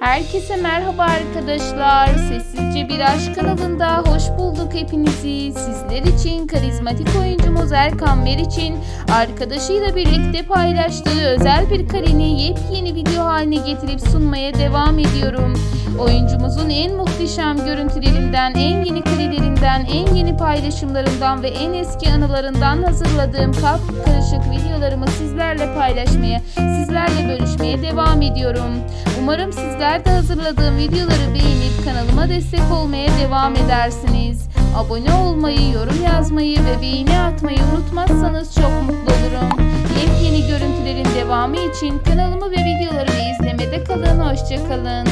Herkese merhaba arkadaşlar. Sessizce Bir Aşk kanalında hoş bulduk hepinizi. Sizler için karizmatik oyuncumuz Erkan Meriç'in arkadaşıyla birlikte paylaştığı özel bir kareni yepyeni video haline getirip sunmaya devam ediyorum. Oyuncumuzun en muhteşem görüntülerinden, en yeni karelerinden, en yeni paylaşımlarından ve en eski anılarından hazırladığım kalp karışık videolarımı sizlerle paylaşmaya, bölüşmeye devam ediyorum. Umarım sizler de hazırladığım videoları beğenip kanalıma destek olmaya devam edersiniz. Abone olmayı, yorum yazmayı ve beğeni atmayı unutmazsanız çok mutlu olurum. Yepyeni görüntülerin devamı için kanalımı ve videolarımı izlemede kalın. Hoşçakalın.